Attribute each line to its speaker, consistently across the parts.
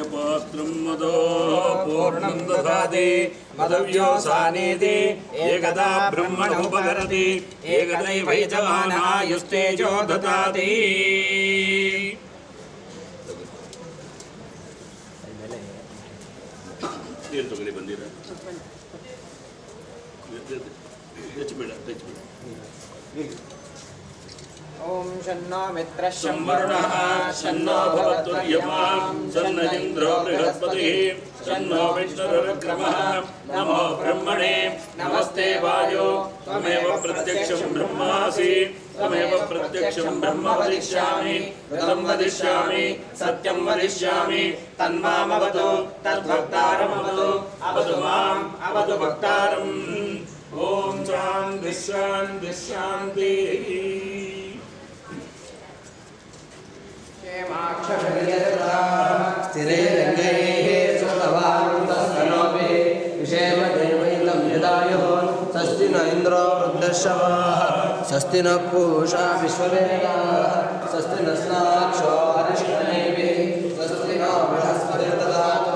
Speaker 1: हिरण्यपात्रं मदो पूर्णं ददाति मदव्योसानेति एकदा ब्रह्मणमुपकरति एकदैवैजमानायुस्तेजो ददाति ನೀರು ತಗೊಳ್ಳಿ ಬಂದಿರ ಹೆಚ್ಚಬೇಡ ಹೆಚ್ಚಬೇಡ
Speaker 2: ॐ शन्नो मित्रः
Speaker 1: संवरुणः शन्नो भवतुर्यमां शन्न इन्द्रो बृहस्पतिः शन्नो विष्णुरुक्रमः नमो ब्रह्मणे नमस्ते वायो त्वमेव प्रत्यक्षं ब्रह्मासि त्वमेव प्रत्यक्षं ब्रह्म वदिष्यामि ऋतं वदिष्यामि सत्यं वदिष्यामि तन्मामवतु तद्भक्तारमवतु अवतु माम् अवतु भक्तारम् ॐ शान्तिः शान्तिः
Speaker 3: स्थिरैरङ्गैः सुखवान्तस्तनोपि विषेमदेवैलं यदायुः स्वस्ति न इन्द्रो वृद्धश्रवाः स्वस्ति न पूषा विश्ववेदाः न स्नाक्षो हरिष्णैभिः स्वस्ति न बृहस्पतिर्ददातु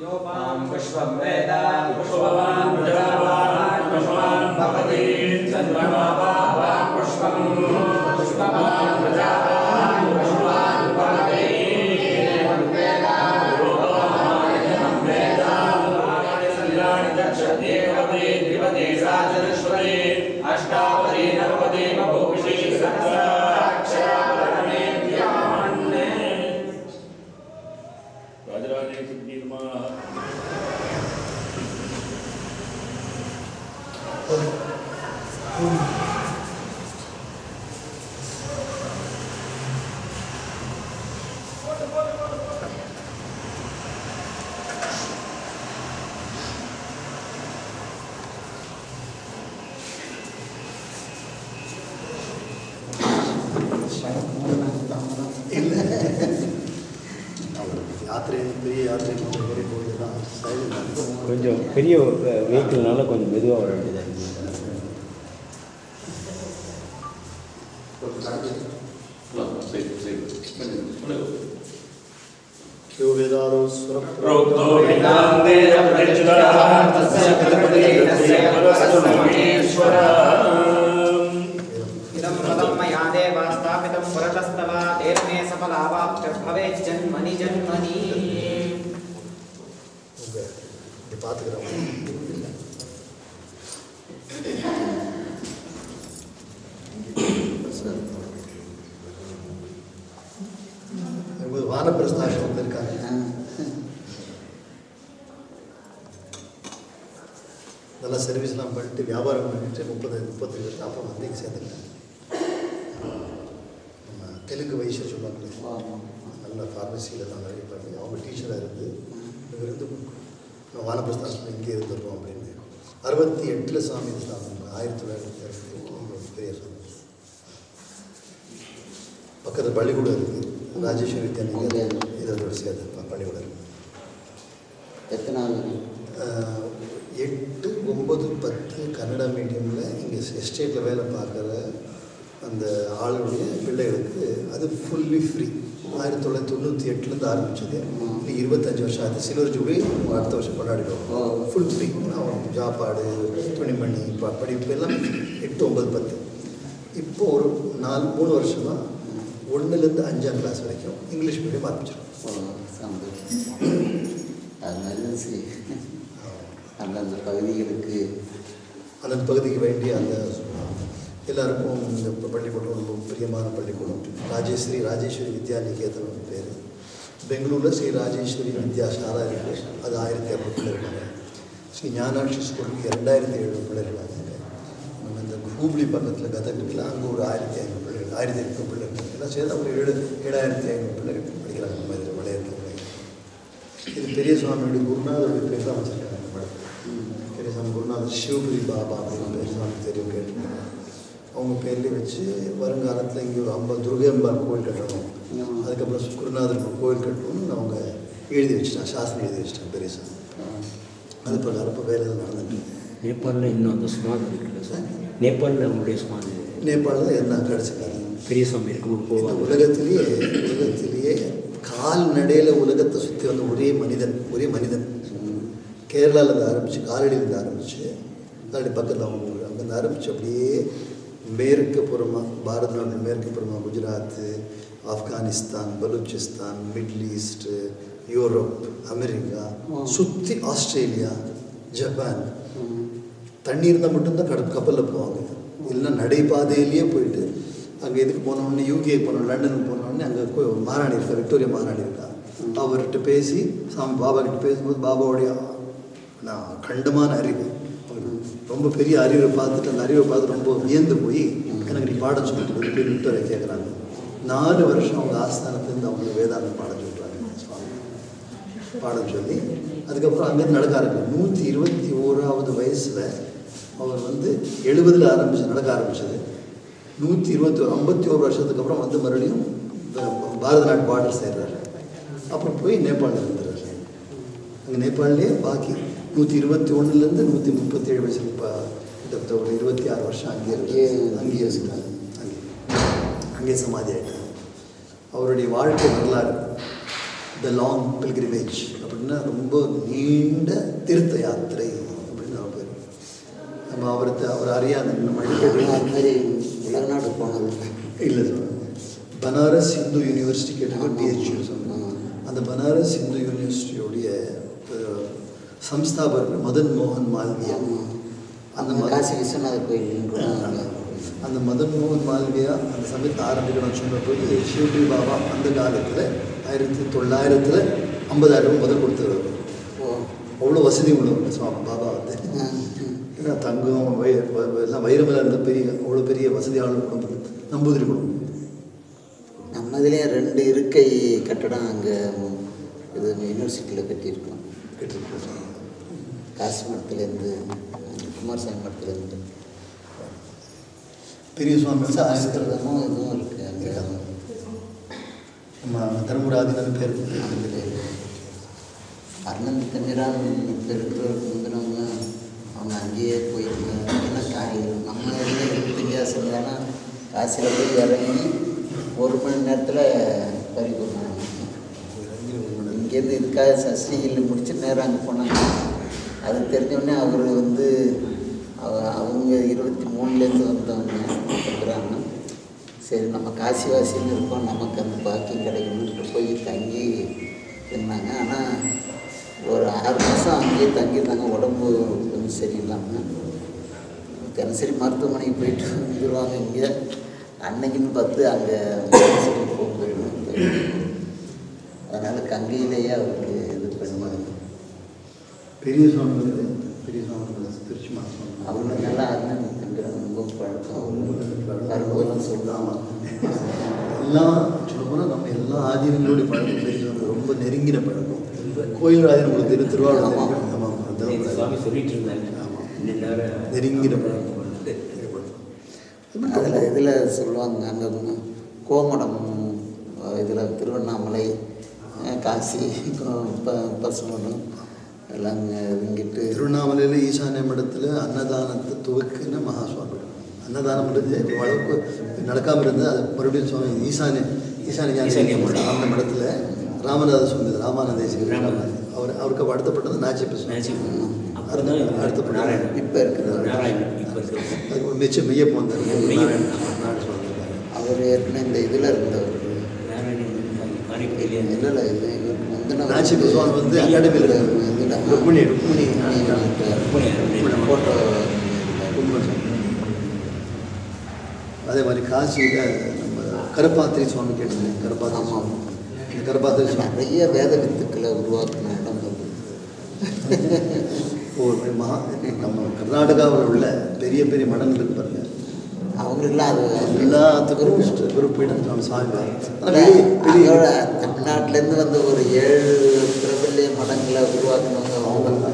Speaker 2: योपां पुष्पं वेदां
Speaker 1: पुष्पवान् प्रजावान् पुष्पवान् भवति चन्द्रमापावान् पुष्पं पुष्पवान् प्रजावान् पुष्पवान् भवति वेदां वेदां चन्द्राणि दक्षते भवति द्विपदे सा चतुष्पदे
Speaker 4: யாத்திரை பெரிய யாத்திரை ஏறி போகுது தான் சைடு
Speaker 5: கொஞ்சம் பெரிய வெஹிக்கிள்னால கொஞ்சம் மெதுவாக வர வேண்டியதாக இருக்குது
Speaker 2: स्थापितं पुरतस्तव तेन मे सफलावाप्तिर्भवेत् जन्मनि जन्मनि
Speaker 4: உங்க இப்படி பார்த்துக்கிறோம் உங்களுக்கு வானப்பிரஸ்தாசம் வந்திருக்காங்க நல்லா சர்வீஸ்லாம் பண்ணிட்டு வியாபாரம் பண்ணிட்டு முப்பது முப்பத்தஞ்சு வருஷம் அப்புறம் வந்து இங்கே சேர்ந்துட்டேன் ஃபார்மசியில் தான் நிறைய பண்ணி அவங்க டீச்சராக இருந்து நான் வானப்பிரஸ்தாசம் இங்கே இருந்துடுறோம் அப்படின்னு. அறுபத்தி எட்டில் சாமி ஸ்தாபனம் ஆயிரத்தி தொள்ளாயிரத்தி அறுபத்தி எட்டில் ஒரு பெரிய சாமி. பக்கத்தில் பள்ளிக்கூடம் இருக்குது ராஜேஸ்வரி வித்யானி இதோட சேர்த்து பள்ளிக்கூடம் இருக்குது எட்டு ஒம்பது பத்து கன்னட மீடியமில் இங்கே எஸ்டேட்டில் வேலை பார்க்குற அந்த ஆளுடைய பிள்ளைகளுக்கு அது ஃபுல்லி ஃப்ரீ ஆயிரத்தி தொள்ளாயிரத்தி தொண்ணூற்றி எட்டுலேருந்து ஆரம்பிச்சது. இன்னைக்கு இருபத்தஞ்சு வருஷம் ஆகுது சில்வர் ஜூப்ளி அடுத்த வருஷம் கொண்டாடிடுவோம். ஃபுல் ஃப்ரீ சாப்பாடு துணிமணி ப படிப்பு எல்லாம் எட்டு ஒன்பது பத்து. இப்போ ஒரு நாலு மூணு வருஷமாக ஒன்றுலேருந்து அஞ்சாம் கிளாஸ் வரைக்கும் இங்கிலீஷ் மீடியம் ஆரம்பிச்சிடும்
Speaker 3: அந்தந்த பகுதிகளுக்கு
Speaker 4: அந்த பகுதிக்கு வேண்டிய அந்த எல்லாருக்கும் இந்த பள்ளிக்கூடம் ரொம்ப பிரியமான பள்ளிக்கூடம். ராஜேஸ்வரி ராஜேஸ்வரி வித்யா நிகேதன் பேர். பெங்களூரில் ஸ்ரீ ராஜேஸ்வரி வித்யா சாலா இருக்கு. அது ஆயிரத்தி இரநூறு பிள்ளை இருக்காங்க. ஸ்ரீ ஞானாட்சி ஸ்கூலுக்கு ரெண்டாயிரத்தி எழுநூறு பிள்ளை நம்ம இந்த ஹூப்ளி பக்கத்தில் கதகத்தில் அங்கே ஒரு ஆயிரத்தி ஐநூறு பிள்ளைகள் ஆயிரத்தி எட்நூறு பிள்ளைகள் எல்லாம் சேர்ந்து ஒரு ஏழு ஏழாயிரத்தி ஐநூறு பிள்ளைகள் படிக்கிறாங்க நம்ம இதில் விளையாட்டு இது பெரிய சுவாமியுடைய குருநாதருடைய பேர் தான் வச்சுருக்காங்க பெரிய சுவாமி குருநாதர் சிவபுரி பாபா அப்படின்னு பெரிய சுவாமி தெரியும் கேட்டிருக்காங்க. அவங்க பேர்லேயே வச்சு வருங்காலத்தில் இங்கே ஒரு ஐம்பது துர்கையம்பாள் கோயில் கட்டணும். அதுக்கப்புறம் குருநாதருக்கு கோயில் கட்டணும்னு அவங்க எழுதி வச்சுட்டாங்க சாஸ்திரம் எழுதி வச்சுட்டாங்க பெரிய சாமி அது இப்போ இப்போ வேலை நடந்துட்டு இருக்கு.
Speaker 5: நேபாளில் இன்னும் அந்த சுமாதி இருக்குல்ல சார்? நேபாளில் அவங்களுடைய சுமாதி
Speaker 4: நேபாளில் என்ன கிடச்சிக்காது
Speaker 5: பெரிய சுவாமி போவாங்க
Speaker 4: உலகத்திலேயே உலகத்திலேயே கால்நடையில் உலகத்தை சுற்றி வந்த ஒரே மனிதன் ஒரே மனிதன். கேரளாவிலேருந்து ஆரம்பித்து காலடியிலேருந்து ஆரம்பித்து காலடி பக்கத்தில் அவங்க அங்கேருந்து ஆரம்பித்து அப்படியே மேற்கு புறமாக பாரத மேற்கு புறமாக Gujarat Afghanistan Baluchistan Middle East Europe America சுற்றி ஆஸ்திரேலியா ஜப்பான். தண்ணி இருந்தால் மட்டும்தான் கட கப்பலில் போவாங்க. இல்லைன்னா நடைபாதையிலேயே போயிட்டு அங்கே இதுக்கு போனோடனே யூகே போனோம் லண்டனுக்கு போனோடனே அங்கே மகாராணி இருக்கா விக்டோரியா மகாராணி இருக்கா? அவர்கிட்ட பேசி சாமி பாபா கிட்ட பேசும்போது பாபாவுடைய நான் கண்டமான அறிவு. ரொம்ப பெரிய அறிவை பார்த்துட்டு அந்த அறிவை பார்த்து ரொம்ப வியந்து போய் எனக்கு நீ பாடம் சொல்லிட்டு ஒரு பேர் கேட்குறாங்க நாலு வருஷம் அவங்க ஆஸ்தானத்துலேருந்து அவங்க வேதாந்தம் பாடம் சொல்கிறாங்க சுவாமி. பாடம் சொல்லி அதுக்கப்புறம் அங்கேருந்து நடக்க ஆரம்பிச்சு நூற்றி இருபத்தி ஓராவது வயசில் அவர் வந்து எழுபதில் ஆரம்பிச்சு நடக்க ஆரம்பிச்சது. நூற்றி இருபத்தி ஒரு ஐம்பத்தி ஒரு வருஷத்துக்கு அப்புறம் வந்து மறுபடியும் பாரத நாட்டு பார்டர் சேர்றாரு. அப்புறம் போய் நேபாளில் இருந்துறாரு அங்கே நேபாளிலே பாக்கி நூற்றி இருபத்தி ஒன்றுலேருந்து நூற்றி முப்பத்தி ஏழு வயசு இப்போ கிட்டத்தட்ட ஒரு இருபத்தி ஆறு வருஷம் அங்கேயே இருக்கு. அங்கேயே இருக்கிறாங்க அங்கே அங்கேயே. சமாதி ஆகிட்டாங்க அவருடைய வாழ்க்கை வரலாறு த லாங் பில்கிரிமேஜ் அப்படின்னா ரொம்ப நீண்ட தீர்த்த யாத்திரை அப்படின்னு அவர் பேர். நம்ம அவருக்கு அவர் அறியாத நம்ம
Speaker 3: அது மாதிரி உலக நாடு போனது
Speaker 4: இல்லை. சார். பனாரஸ் இந்து யூனிவர்சிட்டி கேட்டாங்க டிஹெச்யூ சொன்னாங்க. அந்த பனாரஸ் இந்து யூனிவர்சிட்டியோடைய சம்ஸ்தாபகர் மதன் மோகன் மால்வியா. அந்த
Speaker 3: காசி விஸ்வநாதர் கோயில்
Speaker 4: அந்த மதன் மோகன் மால்வியா அந்த சமயத்தை ஆரம்பிக்கணும்னு சொன்ன போது ஷிவபி பாபா அந்த காலத்தில் ஆயிரத்தி தொள்ளாயிரத்தில் ஐம்பதாயிரம் ரூபாய் முதல் கொடுத்துருவாரு. அவ்வளோ வசதி உள்ளவர் சுவாமி பாபா வந்து. ஏன்னா தங்கம் வய எல்லாம் வைரமெல்லாம் இருந்த பெரிய அவ்வளோ பெரிய வசதியான குடும்பம் நம்பூதிரி குடும்பம்
Speaker 3: நம்ம இதுலேயே ரெண்டு இருக்கை கட்டடம் அங்கே இது யூனிவர்சிட்டியில் கட்டியிருக்கோம்.
Speaker 4: கேட்டிருக்கோம்
Speaker 3: காசி மடத்துலேருந்து குமாரசாமி மடத்துலேருந்து
Speaker 4: பெரிய சுவாமி
Speaker 3: சமஸ்கிருதமும் இதுவும் இருக்குது அங்கே
Speaker 4: நம்ம தர்மராஜன் பேர்.
Speaker 3: அருணந்தி இப்போ இருக்கிறவருக்கு முந்தினவங்க அவங்க அங்கேயே போயிருக்காங்க ஏன்னா காய் நம்ம இதில் இருபத்தஞ்சு வருஷம் ஏன்னா காசியில் போய் இறங்கி ஒரு மணி நேரத்தில் பறிக்கணும் இங்கேருந்து இதுக்காக சஷ்டிகில் முடிச்சு நேரம் அங்கே போனாங்க. அது தெரிஞ்சோடனே அவர் வந்து அவ- அவங்க இருபத்தி மூணுலேருந்து வந்தவங்க இருக்கிறாங்க சரி நம்ம காசிவாசின்னு இருக்கோம் நமக்கு அந்த பாக்கியம் கிடைக்கணுன்ட்டு போய் தங்கி இருந்தாங்க. ஆனால் ஒரு ஆறு மாதம் அங்கேயே தங்கியிருந்தாங்க உடம்பு கொஞ்சம் சரியில்லாமல் தினசரி மருத்துவமனைக்கு போயிட்டு வந்துடுவாங்க இங்கே. அன்னைக்குன்னு பார்த்து அங்கே போயிடுவாங்க அதனால் கங்கையிலேயே அவருக்கு இது பண்ணுவாங்க.
Speaker 4: பெரிய சுவாமி வந்து பெரிய சுவாமி திருச்சி மாதம்
Speaker 3: அவங்க நல்லா அண்ணன் தங்குறாங்க ரொம்ப பழக்கம். சொல்லுவாங்க
Speaker 4: எல்லாம் சொல்லப்போனால் நம்ம எல்லா ஆதீனங்களுடைய பழக்கம் பெரிய சுவாமி. ரொம்ப நெருங்கின பழக்கம். கோயில் ஆதீனம் உங்களுக்கு திரு திருவாரூர்
Speaker 3: ஆமாம்.
Speaker 4: அதெல்லாம்
Speaker 5: சுவாமி சொல்லிட்டு இருந்தாங்க
Speaker 4: ஆமாம். நெருங்கின பழக்கம்.
Speaker 3: அதில் இதில் சொல்லுவாங்க அங்கே கோமடம் இதில் திருவண்ணாமலை காசி ப பசுமணம் எல்லாம் இங்கே இங்கிட்டு
Speaker 4: திருவண்ணாமலையில் ஈசானிய மடத்தில் அன்னதானத்தை துவக்கின மகாசுவாமி. அன்னதானம் முடிஞ்சு அளவுக்கு நடக்காமல் இருந்து அது மறுபடியும் சுவாமி ஈசானி ஈசானி
Speaker 5: ஈசானிய மடம்.
Speaker 4: அந்த மடத்தில் ராமநாத சுவாமி
Speaker 5: ராமநாத.
Speaker 4: அவர் அவருக்கு அடுத்தப்பட்டது நாச்சிப்ப சுவாமி.
Speaker 5: நினச்சி அப்புறம் தான்
Speaker 4: அடுத்த
Speaker 5: நாராயணன்.
Speaker 3: இப்போ
Speaker 4: அதுக்கு மிச்சம் மெய்யப்ப
Speaker 3: அவர் ஏற்கனவே இந்த இதில் இருந்தவர். இல்லை இல்லை இது இவருக்கு முந்தின
Speaker 4: நாச்சிப்ப வந்து அகாடமியில்
Speaker 3: இதில்
Speaker 4: ருக்மிணி ருக்மிணி அதே மாதிரி காசியில் நம்ம கருப்பாத்திரி சுவாமி கேட்டது கருப்பாத்திரி சுவாமி இந்த கருப்பாத்திரி சுவாமி
Speaker 3: நிறைய வேத வித்துக்களை உருவாக்கின இடம் வந்து
Speaker 4: ஒரு மகா நம்ம கர்நாடகாவில் உள்ள பெரிய பெரிய மடங்கள் இருக்கு பாருங்க
Speaker 3: அவங்களுக்குலாம் அது
Speaker 4: எல்லாத்துக்கும் குரு குறிப்பிடம் சுவாமி
Speaker 3: அதோட தமிழ்நாட்டிலேருந்து வந்து ஒரு ஏழு பிரபல்ய மடங்களை உருவாக்குனவங்க அவங்க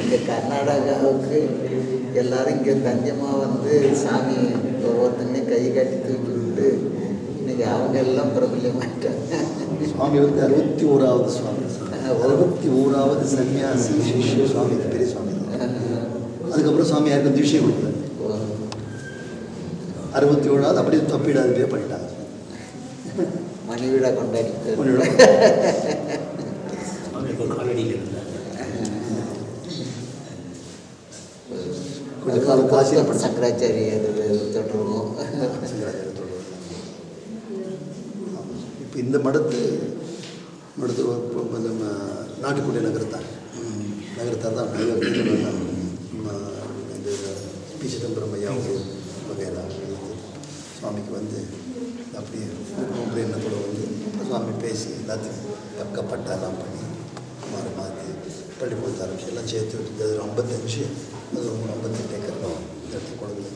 Speaker 3: இங்க கர்நாடகாவுக்கு எல்லாரும் இங்கே தஞ்சமாக வந்து சாமி ஒவ்வொருத்தங்களையும் கை காட்டி தூக்கி விட்டு இன்னைக்கு அவங்க எல்லாம் பிரபல்யமாயிட்டாங்க.
Speaker 4: சுவாமி வந்து அறுபத்தி ஓராவது சுவாமி அறுபத்தி ஓராவது சன்னியாசி சிஷ்ய சுவாமி பெரிய சுவாமி அதுக்கப்புறம் சுவாமி யாருக்கும் தீட்சை கொடுக்கல அறுபத்தி ஓராவது அப்படியே தப்பிடாதே பண்ணிட்டாங்க.
Speaker 3: மணிவிழா கொண்டாடி
Speaker 4: கொஞ்ச காலம் காசியில்
Speaker 3: அதுக்கப்புறம் சங்கராச்சாரியர் தொடருவோம்
Speaker 4: இப்போ இந்த மடத்து மடத்து நாட்டுக்குடி நகரத்தார். நகரத்தார் தான் இந்த பி சிதம்பரம் ஐயா வகைரா சுவாமிக்கு வந்து அப்படியே உங்களை எண்ணத்தோட வந்து சுவாமி பேசி எல்லாத்தையும் பக்க பட்டாலாம் பண்ணி மாறி மாற்றி பள்ளி கொடுத்து ஆரம்பிச்சு எல்லாம் சேர்த்து விட்டு அது ஐம்பத்தஞ்சு அது ஒரு மூணு ஐம்பத்தெட்டு ஏக்கர் எடுத்து கொண்டு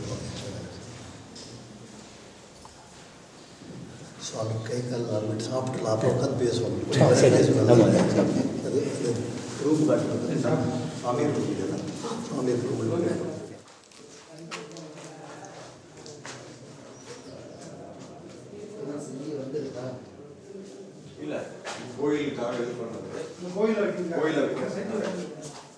Speaker 4: சுவாமி கை கால் நார்மல் சாப்பிட்டுலாம் அப்புறம் உட்காந்து.
Speaker 5: ஆமா.
Speaker 4: அது ரூம் காட்டுறது சுவாமி ரூம் இதெல்லாம் சுவாமி ரூம்
Speaker 6: இல்ல கோயிலுக்காக இது பண்ணது கோயில வைக்க